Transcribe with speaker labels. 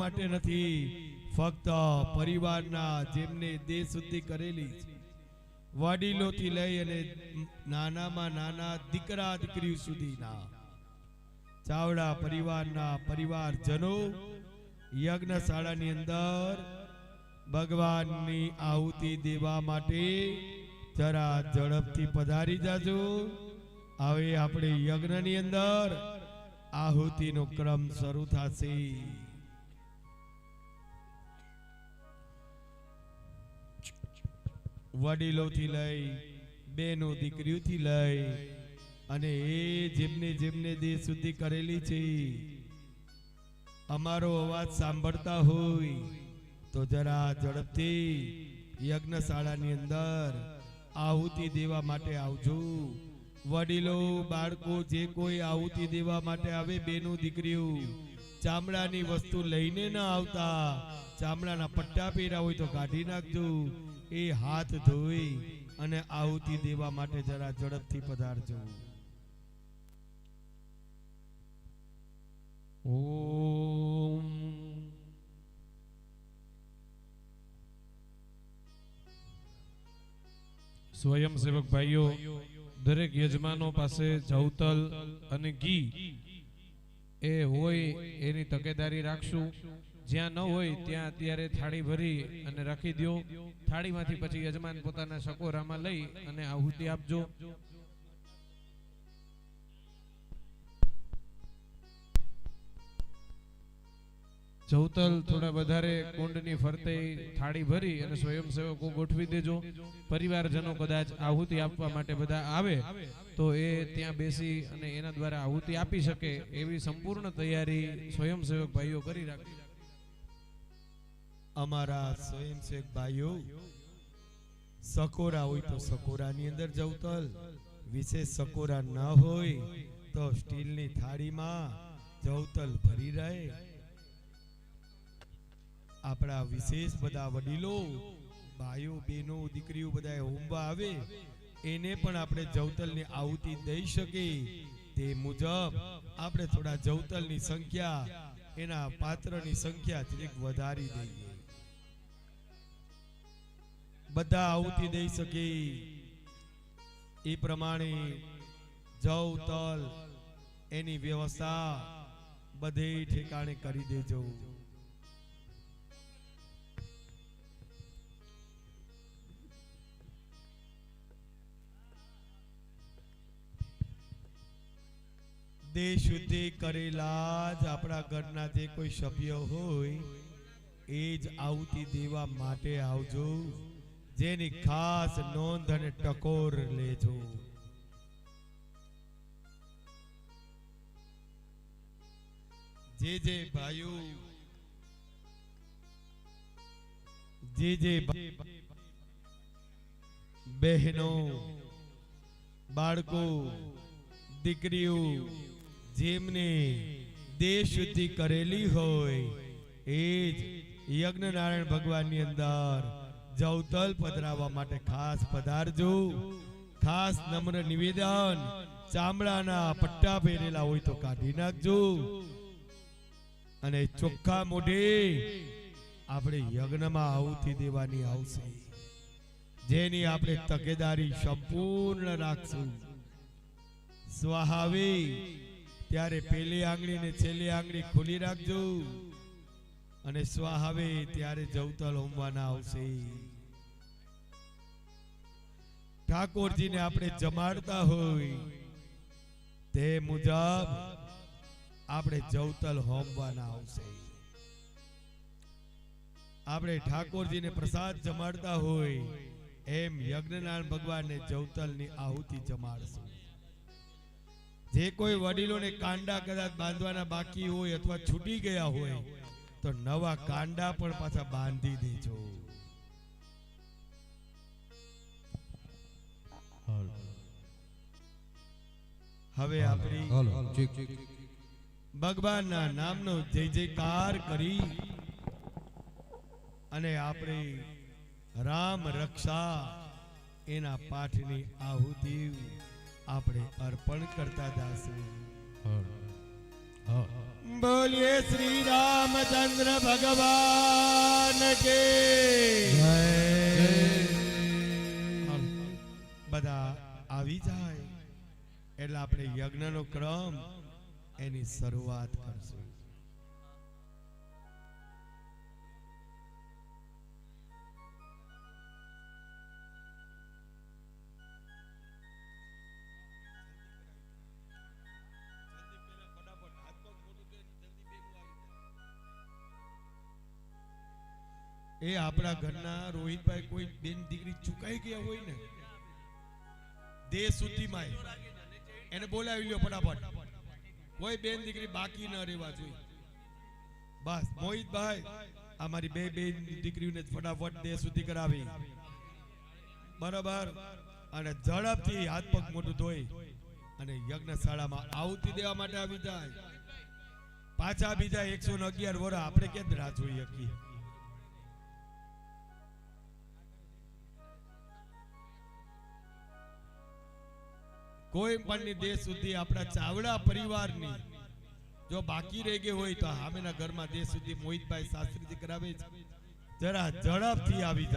Speaker 1: માટે નથી. ફક્ત પરિવારના જેમને દેહ શુદ્ધિ કરેલી વડીલો વડીલોથી લઈ અને નાનામાં નાના દીકરા દીકરીઓ સુધીના. ચાવડા પરિવારના પરિવારજનો યજ્ઞશાળાની અંદર ભગવાનની આહુતિ દેવા માટે જરા ઝડપથી પધારી જાજો. હવે આપણે યજ્ઞની અંદર આહુતિનો ક્રમ શરૂ થશે. વડીલોથી લઈ, બેનો દીકરીઓથી લઈ, અને એ જેમને જેમને દેહ સુધી કરેલી છે, અમારો અવાજ સાંભળતા હોય, તો જરા ઝડપથી યજ્ઞશાળાની અંદર આહુતિ દેવા માટે આવજો. વડીલો, બાળકો, જે કોઈ આહુતિ દેવા માટે આવે, બેનો દીકરીઓ, ચામડાની વસ્તુ લઈને ના આવતા, ચામડાના પટ્ટા પહેર્યા હોય તો કાઢી નાખજો. એ હાથ ધોઈ અને આહુતિ દેવા માટે જરા ઝડપથી પધારજો
Speaker 2: ઓમ. સ્વયંસેવક ભાઈઓ, દરેક યજમાનો પાસે જવતલ અને ઘી. એ હોય એની તકેદારી રાખશું. જ્યાં ન હોય, ત્યાં અત્યારે થાળી ભરી અને રાખી દો થાળીમાંથી પછી યજમાન પોતાના સકોરામાં લઈ અને આહુતિ આપજો. જવતલ થોડા વધારે કુંડની ફરતે થાળી ભરી અને સ્વયંસેવકો ગોઠવી દેજો. પરિવારજનો કદાચ આહુતિ આપવા માટે બધા આવે તો એ ત્યાં બેસી અને એના દ્વારા આહુતિ આપી શકે એવી સંપૂર્ણ તૈયારી સ્વયંસેવક ભાઈઓ કરી રાખે.
Speaker 1: અમારા સ્વયંસેવક ભાઈઓ, સકોરા હોય તો સકોરાની અંદર જવતલ વિશેષ સકોરા ન હોય તો સ્ટીલની થાળીમાં જવતલ ભરી રહે. આપણા વિશેષ બધા વડીલો, ભાઈઓ, બહેનો, દીકરીઓ બધા હોમવા આવે. એને પણ આપણે જવતલની આહુતિ દઈ શકીએ. તે મુજબ આપણે થોડા જવતલની સંખ્યા, એના પાત્રની સંખ્યા થોડીક વધારી દઈએ. બધા આહુતિ દઈ શકે. એ પ્રમાણે જવ તલ એની વ્યવસ્થા બધે ઠેકાણે કરી દેજો. દેહ શુદ્ધિ કરેલા જ આપણા ઘરના જે કોઈ સભ્ય હોય, એ જ આહુતિ દેવા માટે આવજો. જેની ખાસ નોંધ અને ટકોર લેજો જે જે ભાઈઓ, જે જે ભા- બહેનો, બાળકો, દીકરીઓ, જેમને દેહ શુદ્ધિ કરેલી હોય, એ જ યજ્ઞ નારાયણ ભગવાનની અંદર જવતલ પધરાવવા માટે ખાસ પધારજો. ખાસ નમ્ર નિવેદન. ચામડાના પટ્ટા પહેરેલા હોય તો કાઢી નાખજો. અને ચોખ્ખા મોઢે આપણે યજ્ઞમાં આહુતિ દેવાની આવશે. જેની આપણે તકેદારી સંપૂર્ણ રાખશું. સ્વાહાવી. ત્યારે પેલી આંગળી ને છેલ્લી આંગળી ખુલી રાખજો. અને સ્વાહાવે ત્યારે જવતલ હોમવાના આવશે. ઠાકોરજીને આપણે જમાડતા હોય તે મુજબ આપણે જવતલ હોમવાના આવશે. આપણે ઠાકોરજીને પ્રસાદ જમાડતા હોય એમ યજ્ઞનારાયણ ભગવાનને જવતલની આહુતિ જમાડશું. જે કોઈ વડીલોને કાંડા કદાચ બાંધવાના બાકી હોય અથવા છૂટી ગયા હોય તો નવા કાંડા પણ પાછા બાંધી દેજો. હવે આપણી ભગવાનના નામનો જય જયકાર કરી અને આપણે રામ રક્ષા એના પાઠની આહુતિ આપણે અર્પણ કરતા જાશું. બોલીએ શ્રી રામચંદ્ર ભગવાન કે બધા આવી જાય. એટલે આપણે યજ્ઞનો ક્રમ એની શરૂઆત કરશું. એ આપણા ઘરના રોહિતભાઈ કોઈ બેન દીકરી ચુકાઈ ગયા હોય ને દેહ સુધીમાં એને બોલાવી લ્યો ફટાફટ. કોઈ બેન દીકરી બાકી ન રહેવા જોઈએ. બસ, મોહિતભાઈ અમારી બે બેન દીકરીઓને ફટાફટ દેહ સુધી કરાવી. બરાબર? અને ઝડપથી હાથ પગ મોટું ધોઈ અને યજ્ઞશાળામાં આહુતિ દેવા માટે આવી જાય. પાછા બીજા એકસો ને અગિયાર વર આપણે કેમ રાહ જોઈ શકીએ? કોઈ પણની દેહ સુધી આપણા ચાવડા પરિવારની જો બાકી રહી ગઈ હોય તો સામેના ઘરમાં દેહ સુધી મોહિતભાઈ શાસ્ત્રીજી કરાવે છે. જરા ઝડપથી આવી જાય